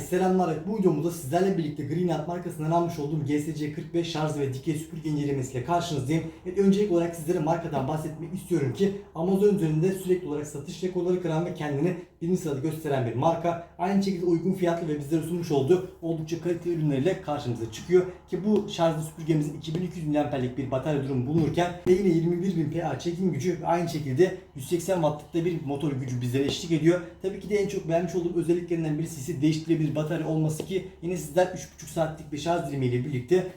Herkese selamlar. Bu videomuzda sizlerle birlikte Greenlight markasından almış olduğum GSC 45 şarj ve dikey süpürge incelemesiyle karşınızdayım. Evet, öncelikli olarak sizlere markadan bahsetmek istiyorum ki Amazon üzerinde sürekli olarak satış rekorları kıran ve kendini birinci sırada gösteren bir marka. Aynı şekilde uygun fiyatlı ve bizlere sunmuş olduğu oldukça kaliteli ürünleriyle karşımıza çıkıyor. Ki bu şarjlı süpürgemizin 2200 mAh'lik bir batarya durumu bulunurken ve yine 21.000 PA çekim gücü ve aynı şekilde 180 Watt'lık da bir motor gücü bizlere eşlik ediyor. Tabii ki de en çok beğenmiş olduğum özelliklerinden birisi ise değiştirilebilir batarya olması ki yine sizler 3.5 saatlik bir şarj dilimiyle birlikte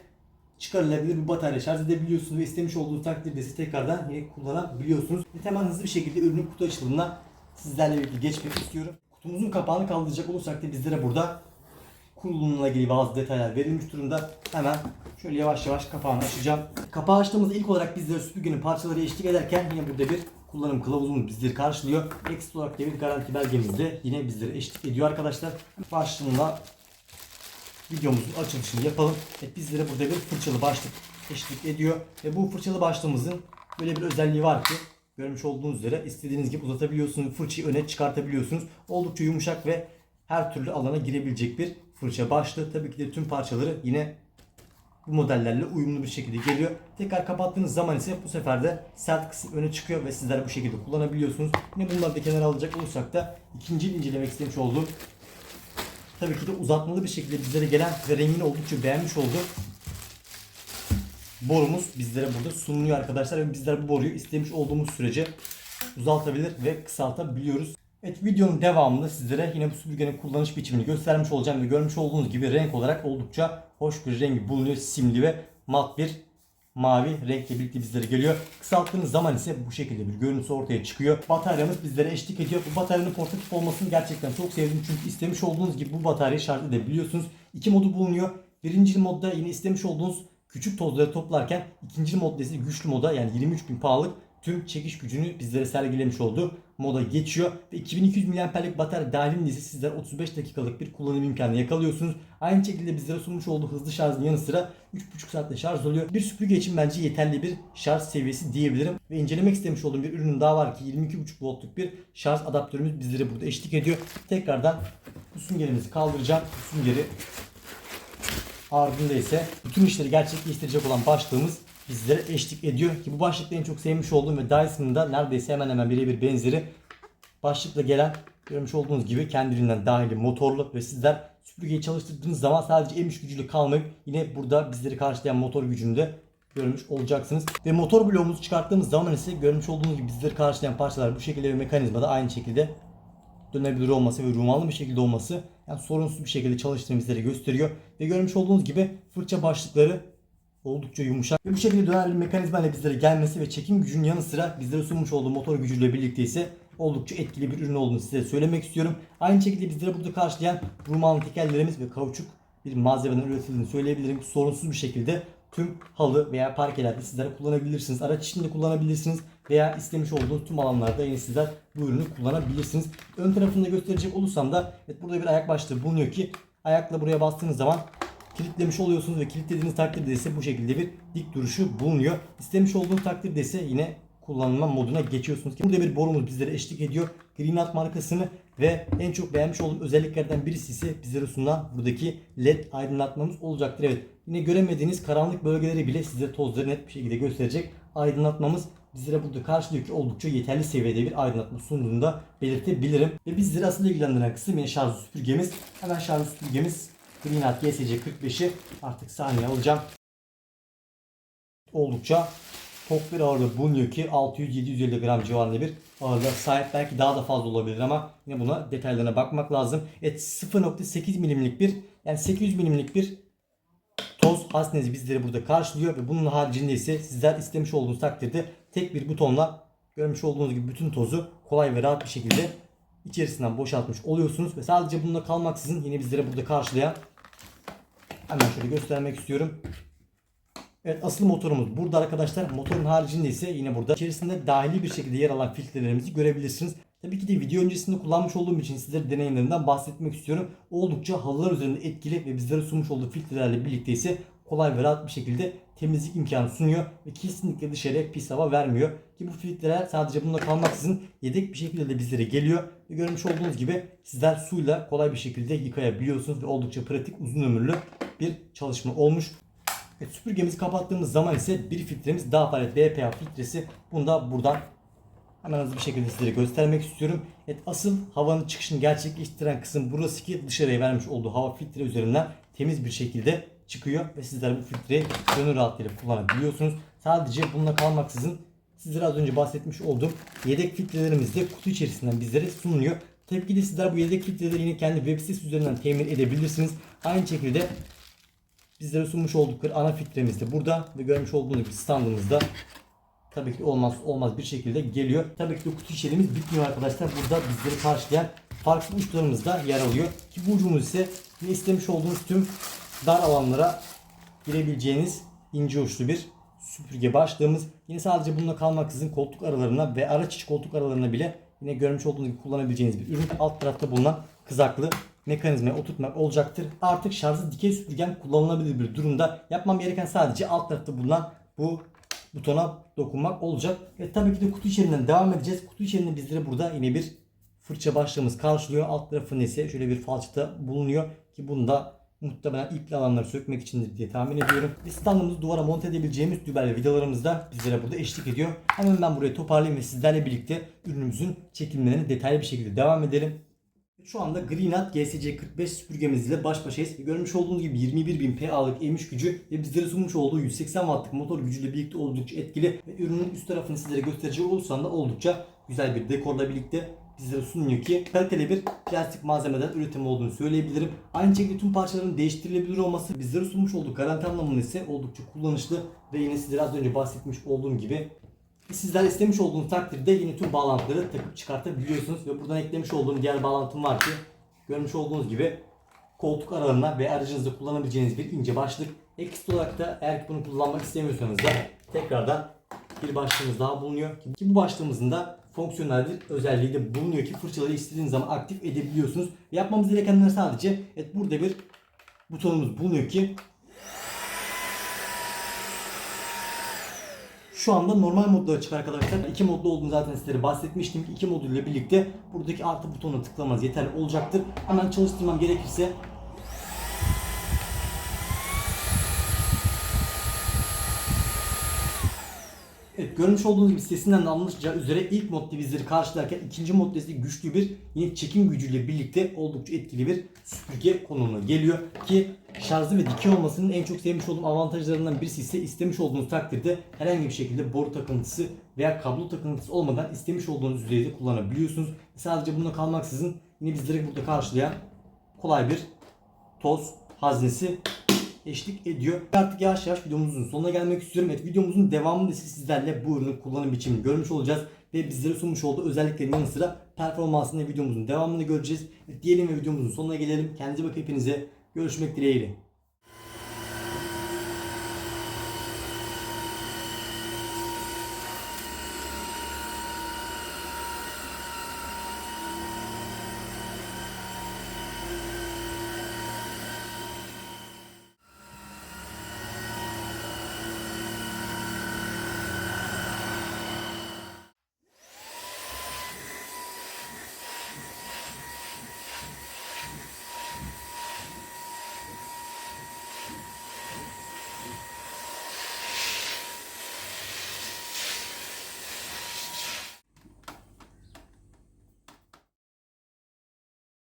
çıkarılabilir bir batarya şarj edebiliyorsunuz ve istemiş olduğunuz takdirde ise tekrardan yine kullanabiliyorsunuz. Ve hemen hızlı bir şekilde ürünün kutu açılımına sizlerle birlikte geçmek istiyorum. Kutumuzun kapağını kaldıracak olursak da bizlere burada kurulumla ilgili bazı detaylar verilmiş durumda. Hemen şöyle yavaş yavaş kapağını açacağım. Kapağı açtığımızda ilk olarak bizlere süpürgenin parçaları eşlik ederken yine burada bir kullanım kılavuzumuz bizleri karşılıyor. Ekstra olarak da bir garanti belgemiz de yine bizlere eşlik ediyor arkadaşlar. Başlığında videomuzun açılışını yapalım. Evet, bizlere burada bir fırçalı başlık eşlik ediyor. Ve bu fırçalı başlığımızın böyle bir özelliği var ki görmüş olduğunuz üzere istediğiniz gibi uzatabiliyorsunuz. Fırçayı öne çıkartabiliyorsunuz. Oldukça yumuşak ve her türlü alana girebilecek bir fırça başlığı. Tabii ki de tüm parçaları yine bu modellerle uyumlu bir şekilde geliyor. Tekrar kapattığınız zaman ise bu sefer de sert kısım öne çıkıyor ve sizler bu şekilde kullanabiliyorsunuz. Yine bunları da kenara alacak olursak da ikinci incelemek istemiş olduğum tabii ki de uzatmalı bir şekilde bizlere gelen ve rengini oldukça beğenmiş olduğu borumuz bizlere burada sunuluyor arkadaşlar ve bizler bu boruyu istemiş olduğumuz sürece uzatabilir ve kısaltabiliyoruz. Evet videonun devamında sizlere yine bu süpürgenin kullanış biçimini göstermiş olacağım ve görmüş olduğunuz gibi renk olarak oldukça hoş bir rengi bulunuyor. Simli ve mat bir mavi renkle birlikte bizlere geliyor. Kısalttığınız zaman ise bu şekilde bir görüntüsü ortaya çıkıyor. Bataryamız bizlere eşlik ediyor. Bu bataryanın portatif olmasını gerçekten çok sevdim çünkü istemiş olduğunuz gibi bu bataryayı şarj edebiliyorsunuz. İki modu bulunuyor. Birinci modda yine istemiş olduğunuz küçük tozları toplarken ikinci modda ise güçlü moda yani 23.000 pahalık tüm çekiş gücünü bizlere sergilemiş olduğu moda geçiyor. Ve 2200 mAh'lik batarya dahilinde ise sizler 35 dakikalık bir kullanım imkanı yakalıyorsunuz. Aynı şekilde bizlere sunmuş olduğu hızlı şarjın yanı sıra 3,5 saatte şarj oluyor. Bir süpürge için bence yeterli bir şarj seviyesi diyebilirim. Ve incelemek istemiş olduğum bir ürünün daha var ki 22,5 voltluk bir şarj adaptörümüz bizlere burada eşlik ediyor. Tekrardan bu süngerimizi kaldıracağım. Bu süngeri ardında ise bütün işleri gerçekleştirecek olan başlığımız bizlere eşlik ediyor. Ki bu başlıkta en çok sevmiş olduğum ve Dyson'ın da neredeyse hemen hemen birebir benzeri başlıkla gelen görmüş olduğunuz gibi kendiliğinden dahili motorlu ve sizler süpürgeyi çalıştırdığınız zaman sadece emiş gücüyle kalmayıp yine burada bizleri karşılayan motor gücünü de görmüş olacaksınız. Ve motor bloğumuzu çıkarttığımız zaman ise görmüş olduğunuz gibi bizleri karşılayan parçalar bu şekilde ve mekanizmada aynı şekilde dönebilir olması ve rumanlı bir şekilde olması yani sorunsuz bir şekilde çalıştığını bizlere gösteriyor. Ve görmüş olduğunuz gibi fırça başlıkları oldukça yumuşak. Ve bu şekilde döner bir mekanizma ile bizlere gelmesi ve çekim gücünün yanı sıra bizlere sunmuş olduğu motor gücüyle birlikte ise oldukça etkili bir ürün olduğunu size söylemek istiyorum. Aynı şekilde bizlere burada karşılayan rumanlı tekerlerimiz ve kauçuk bir malzemeden üretildiğini söyleyebilirim. Sorunsuz bir şekilde tüm halı veya parkelerde sizler kullanabilirsiniz. Araç içinde kullanabilirsiniz veya istemiş olduğunuz tüm alanlarda yine sizler bu ürünü kullanabilirsiniz. Ön tarafında gösterecek olursam da evet burada bir ayak başlığı bulunuyor ki ayakla buraya bastığınız zaman kilitlemiş oluyorsunuz ve kilitlediğiniz takdirde ise bu şekilde bir dik duruşu bulunuyor. İstemiş olduğunuz takdirde ise yine kullanılma moduna geçiyorsunuz. Burada bir borumuz bizlere eşlik ediyor. Greenlight markasını ve en çok beğenmiş olduğum özelliklerden birisi ise bizlere sunulan buradaki led aydınlatmamız olacaktır. Evet yine göremediğiniz karanlık bölgeleri bile size tozları net bir şekilde gösterecek aydınlatmamız bizlere burada karşılıyor ki oldukça yeterli seviyede bir aydınlatma sunduğunu da belirtebilirim. Ve bizleri asıl ilgilendiren kısım yine şarj süpürgemiz. Hemen şarj süpürgemiz Greenlight GSC 45'i artık sahneye alacağım. Oldukça tok bir ağırlığı bulunuyor ki 600-750 gram civarında bir ağırlığa sahip. Belki daha da fazla olabilir ama yine buna detaylarına bakmak lazım. Evet 0.8 milimlik bir yani 800 milimlik bir toz haznesi bizleri burada karşılıyor ve bunun haricinde ise sizler istemiş olduğunuz takdirde tek bir butonla görmüş olduğunuz gibi bütün tozu kolay ve rahat bir şekilde içerisinden boşaltmış oluyorsunuz ve sadece bununla kalmaksızın yine bizleri burada karşılayan hemen şöyle göstermek istiyorum. Evet asıl motorumuz burada arkadaşlar. Motorun haricinde ise yine burada içerisinde dahili bir şekilde yer alan filtrelerimizi görebilirsiniz. Tabii ki de video öncesinde kullanmış olduğum için sizlere deneyimlerinden bahsetmek istiyorum. Oldukça halılar üzerinde etkili ve bizlere sunmuş olduğu filtrelerle birlikte ise kolay ve rahat bir şekilde temizlik imkanı sunuyor ve kesinlikle dışarıya pis hava vermiyor. Ki bu filtreler sadece bununla kalmaksızın yedek bir şekilde de bizlere geliyor. Ve görmüş olduğunuz gibi sizler suyla kolay bir şekilde yıkayabiliyorsunuz ve oldukça pratik uzun ömürlü bir çalışma olmuş. Evet, süpürgemizi kapattığımız zaman ise bir filtremiz daha fazla BPA filtresi. Bunu da buradan hemen hızlı bir şekilde sizlere göstermek istiyorum. Evet, asıl havanın çıkışını gerçekleştiren kısım burası ki dışarıya vermiş olduğu hava filtre üzerinden temiz bir şekilde çıkıyor ve sizler bu filtreyi gönül rahatlığıyla kullanabiliyorsunuz. Sadece bununla kalmaksızın sizlere az önce bahsetmiş olduğum yedek filtrelerimiz de kutu içerisinden bizlere sunuluyor. Tabii ki de sizler bu yedek filtreleri yine kendi web sitesi üzerinden temin edebilirsiniz. Aynı şekilde bizlere sunmuş oldukları ana filtremiz de burada ve görmüş olduğunuz gibi standımızda tabii ki olmaz olmaz bir şekilde geliyor. Tabii ki de kutu içeriğimiz bitmiyor arkadaşlar. Burada bizleri karşılayan farklı uçlarımız da yer alıyor. Ki bu ucumuz ise istemiş olduğunuz tüm dar alanlara girebileceğiniz ince uçlu bir süpürge başlığımız. Yine sadece bununla kalmaksızın koltuk aralarına ve araç içi koltuk aralarına bile yine görmüş olduğunuz gibi kullanabileceğiniz bir ürün. Alt tarafta bulunan kızaklı mekanizmaya oturtmak olacaktır. Artık şarjlı dikey süpürgem kullanılabilir bir durumda. Yapmam gereken sadece alt tarafta bulunan bu butona dokunmak olacak. Ve tabii ki de kutu içerisinden devam edeceğiz. Kutu içerisinde bizlere burada yine bir fırça başlığımız karşılıyor. Alt tarafında ise şöyle bir falçata bulunuyor ki bunda muhtemelen ipli alanları sökmek içindir diye tahmin ediyorum. Ve duvara monte edebileceğimiz dübel vidalarımız da bizlere burada eşlik ediyor. Hemen ben burayı toparlayayım ve sizlerle birlikte ürünümüzün çekimlerine detaylı bir şekilde devam edelim. Şu anda Greenat GSC45 süpürgemiz ile baş başayız. Görmüş olduğunuz gibi 21.000 PA'lık emiş gücü ve bizlere sunmuş olduğu 180 Watt'lık motor gücüyle birlikte oldukça etkili. Ve ürünün üst tarafını sizlere gösterecek olursam da oldukça güzel bir dekorla birlikte bizlere sunuyor ki kaliteli bir plastik malzemeden üretim olduğunu söyleyebilirim. Aynı şekilde tüm parçaların değiştirilebilir olması bizlere sunmuş olduğu garanti anlamında ise oldukça kullanışlı ve yine sizlere az önce bahsetmiş olduğum gibi Sizler istemiş olduğunuz takdirde yine tüm bağlantıları takıp çıkartabiliyorsunuz. Ve buradan eklemiş olduğum diğer bağlantım var ki görmüş olduğunuz gibi koltuk aralarına ve aracınızda kullanabileceğiniz bir ince başlık. Ekstra olarak da eğer ki bunu kullanmak istemiyorsanız da tekrardan bir başlığımız daha bulunuyor. Ki bu başlığımızın da fonksiyonel bir özelliği de bulunuyor ki fırçaları istediğiniz zaman aktif edebiliyorsunuz. Yapmamız gerekenler sadece evet burada bir butonumuz bulunuyor ki Şu anda normal modda açık arkadaşlar. İki modda olduğunu zaten sizlere bahsetmiştim. İki moduyla birlikte buradaki artı butonuna tıklamanız yeterli olacaktır. Hemen çalıştırmam gerekirse Evet görmüş olduğunuz gibi sesinden de anlaşılacağı üzere ilk mod bizleri karşılarken ikinci mod ise güçlü bir yine çekim gücüyle birlikte oldukça etkili bir süpürge konumuna geliyor ki şarjlı ve dikey olmasının en çok sevmiş olduğum avantajlarından birisi ise istemiş olduğunuz takdirde herhangi bir şekilde boru takıntısı veya kablo takıntısı olmadan istemiş olduğunuz düzeyde kullanabiliyorsunuz. Sadece bununla kalmaksızın yine bizleri burada karşılayan kolay bir toz haznesi eşlik ediyor. Artık yavaş yavaş videomuzun sonuna gelmek istiyorum. Evet videomuzun devamında sizlerle bu ürünün kullanım biçimini görmüş olacağız. Ve bizlere sunmuş olduğu özelliklerin yanı sıra performansını videomuzun devamını göreceğiz. Diyelim ve videomuzun sonuna gelelim. Kendinize bakın hepinize. Görüşmek dileğiyle.